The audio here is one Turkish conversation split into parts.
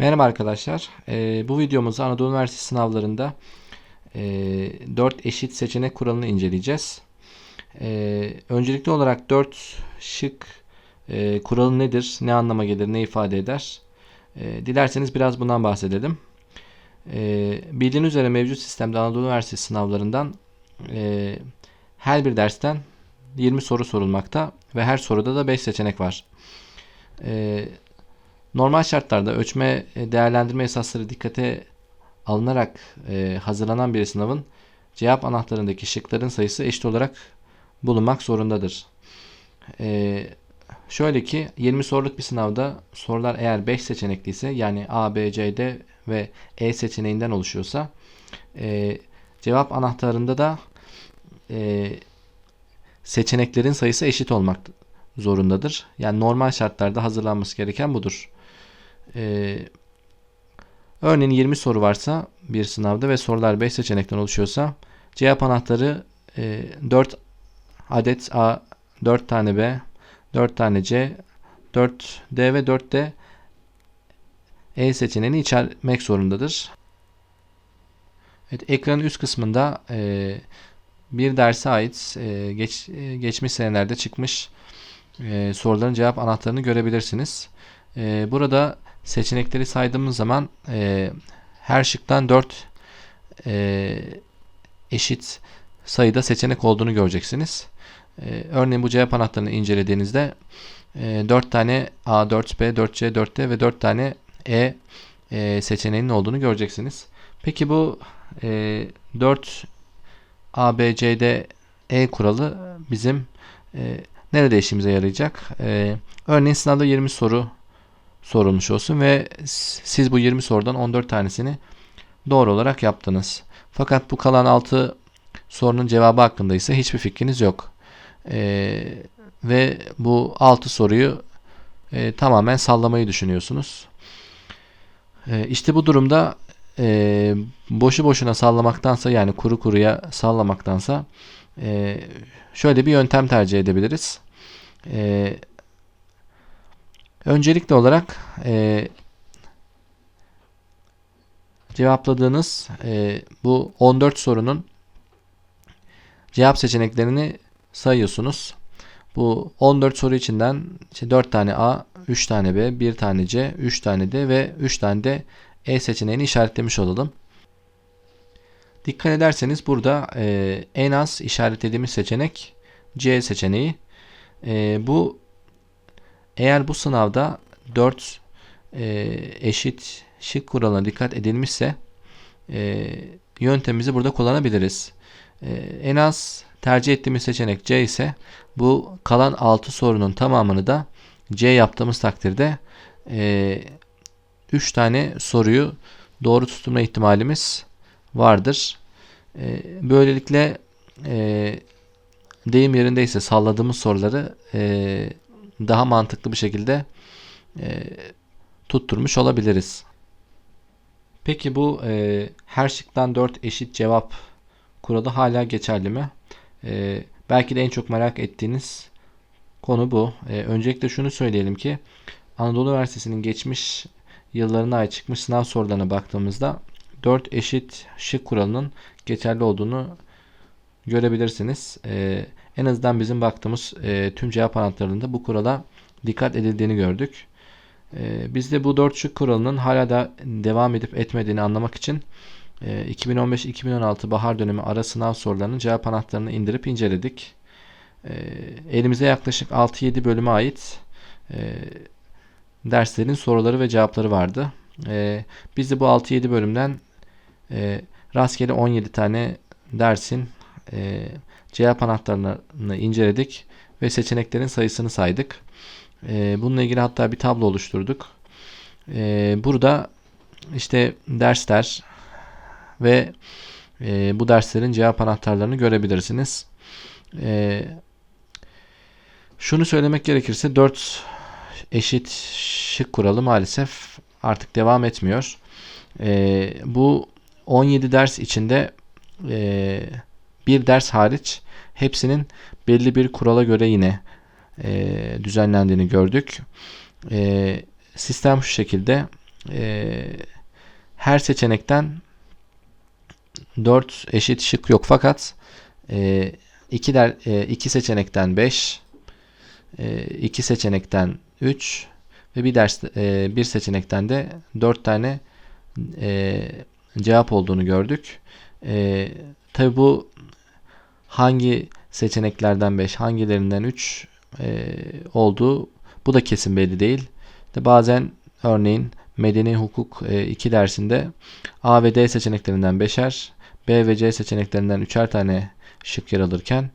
Merhaba arkadaşlar. Ee, bu videomuzda Anadolu Üniversitesi sınavlarında e, 4 eşit seçenek kuralını inceleyeceğiz. Ee, öncelikli olarak 4 şık e, kuralı nedir, ne anlama gelir, ne ifade eder? E, dilerseniz biraz bundan bahsedelim. E, bildiğiniz üzere mevcut sistemde Anadolu Üniversitesi sınavlarından e, her bir dersten 20 soru sorulmakta ve her soruda da 5 seçenek var. E, Normal şartlarda ölçme e, değerlendirme esasları dikkate alınarak e, hazırlanan bir sınavın cevap anahtarındaki şıkların sayısı eşit olarak bulunmak zorundadır. E, şöyle ki 20 soruluk bir sınavda sorular eğer 5 seçenekliyse yani A, B, C, D ve E seçeneğinden oluşuyorsa e, cevap anahtarında da e, seçeneklerin sayısı eşit olmak zorundadır. Yani normal şartlarda hazırlanması gereken budur. Ee, örneğin 20 soru varsa bir sınavda ve sorular 5 seçenekten oluşuyorsa cevap anahtarı e, 4 adet A, 4 tane B, 4 tane C, 4 D ve 4 D E seçeneğini içermek zorundadır. Evet, ekranın üst kısmında e, bir derse ait e, geç, e, geçmiş senelerde çıkmış e, soruların cevap anahtarını görebilirsiniz. E, burada seçenekleri saydığımız zaman e, her şıktan 4 e, eşit sayıda seçenek olduğunu göreceksiniz. E, örneğin bu cevap anahtarını incelediğinizde e, 4 tane A, 4B, 4C, 4D ve 4 tane E e, seçeneğinin olduğunu göreceksiniz. Peki bu e, 4 A, B, C, D, E kuralı bizim e, nerede işimize yarayacak? E, örneğin sınavda 20 soru sorulmuş olsun ve siz bu 20 sorudan 14 tanesini doğru olarak yaptınız. Fakat bu kalan 6 sorunun cevabı hakkında ise hiçbir fikriniz yok. Ee, ve bu 6 soruyu e, tamamen sallamayı düşünüyorsunuz. E, işte bu durumda e, boşu boşuna sallamaktansa yani kuru kuruya sallamaktansa e, şöyle bir yöntem tercih edebiliriz. E, Öncelikli olarak e, cevapladığınız e, bu 14 sorunun cevap seçeneklerini sayıyorsunuz. Bu 14 soru içinden işte 4 tane A, 3 tane B, 1 tane C, 3 tane D ve 3 tane de E seçeneğini işaretlemiş olalım. Dikkat ederseniz burada e, en az işaretlediğimiz seçenek C seçeneği. E, bu eğer bu sınavda 4 e, eşit şık kuralına dikkat edilmişse e, yöntemimizi burada kullanabiliriz. E, en az tercih ettiğimiz seçenek C ise bu kalan 6 sorunun tamamını da C yaptığımız takdirde e, 3 tane soruyu doğru tutturma ihtimalimiz vardır. E, böylelikle e, deyim yerindeyse salladığımız soruları e, daha mantıklı bir şekilde e, tutturmuş olabiliriz. Peki bu e, her şıktan 4 eşit cevap kuralı hala geçerli mi? E, belki de en çok merak ettiğiniz konu bu. E, öncelikle şunu söyleyelim ki Anadolu Üniversitesi'nin geçmiş yıllarına ait çıkmış sınav sorularına baktığımızda 4 eşit şık kuralının geçerli olduğunu görebilirsiniz. E, en azından bizim baktığımız e, tüm cevap anahtarlarında bu kurala dikkat edildiğini gördük. E, biz de bu 4 şık kuralının hala da devam edip etmediğini anlamak için e, 2015-2016 bahar dönemi ara sınav sorularının cevap anahtarını indirip inceledik. E, elimize yaklaşık 6-7 bölüme ait e, derslerin soruları ve cevapları vardı. E, biz de bu 6-7 bölümden e, rastgele 17 tane dersin e, cevap anahtarlarını inceledik ve seçeneklerin sayısını saydık. E, bununla ilgili hatta bir tablo oluşturduk. E, burada işte dersler ve e, bu derslerin cevap anahtarlarını görebilirsiniz. E, şunu söylemek gerekirse 4 eşit şık kuralı maalesef artık devam etmiyor. E, bu 17 ders içinde e, bir ders hariç hepsinin belli bir kurala göre yine e, düzenlendiğini gördük. E, sistem şu şekilde e, her seçenekten 4 eşit şık yok fakat e, iki, der, e, iki seçenekten 5 e, iki seçenekten 3 ve bir ders e, bir seçenekten de 4 tane e, cevap olduğunu gördük. E, Tabi bu hangi seçeneklerden 5 hangilerinden 3 e, olduğu bu da kesin belli değil. İşte bazen örneğin medeni hukuk 2 e, dersinde A ve D seçeneklerinden 5'er, B ve C seçeneklerinden 3'er tane şık yer alırken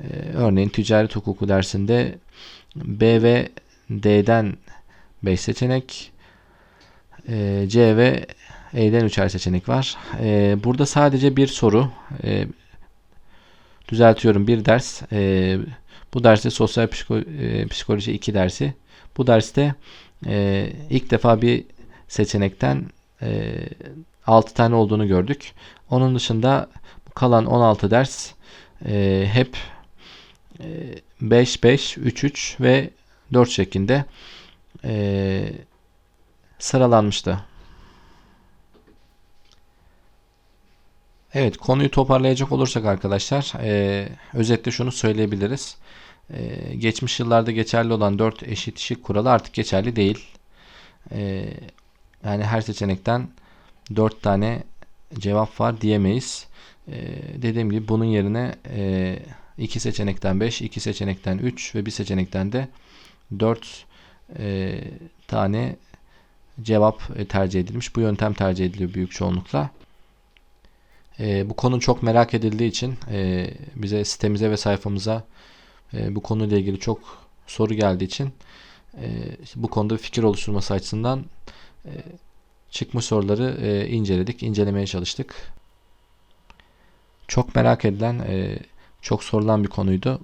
e, örneğin ticaret hukuku dersinde B ve D'den 5 seçenek, e, C ve E'den 3'er seçenek var. E, burada sadece bir soru, e, düzeltiyorum bir ders. E, bu derste sosyal psiko, e, psikoloji 2 dersi. Bu derste e, ilk defa bir seçenekten e, 6 tane olduğunu gördük. Onun dışında kalan 16 ders e, hep e, 5, 5, 3, 3 ve 4 şeklinde e, sıralanmıştı. Evet konuyu toparlayacak olursak arkadaşlar e, özetle şunu söyleyebiliriz. E, geçmiş yıllarda geçerli olan 4 eşit şık kuralı artık geçerli değil. E, yani her seçenekten 4 tane cevap var diyemeyiz. E, dediğim gibi bunun yerine e, 2 seçenekten 5, 2 seçenekten 3 ve bir seçenekten de 4 e, tane cevap e, tercih edilmiş. Bu yöntem tercih ediliyor büyük çoğunlukla. E, bu konu çok merak edildiği için e, bize sitemize ve sayfamıza e, bu konuyla ilgili çok soru geldiği için e, bu konuda fikir oluşturması açısından e, çıkmış soruları e, inceledik, incelemeye çalıştık. Çok merak edilen, e, çok sorulan bir konuydu.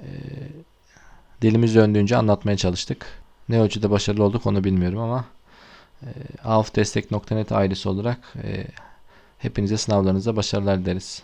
E, dilimiz döndüğünce anlatmaya çalıştık. Ne ölçüde başarılı olduk onu bilmiyorum ama e, avfdestek.net ailesi olarak e, hepinize sınavlarınızda başarılar dileriz.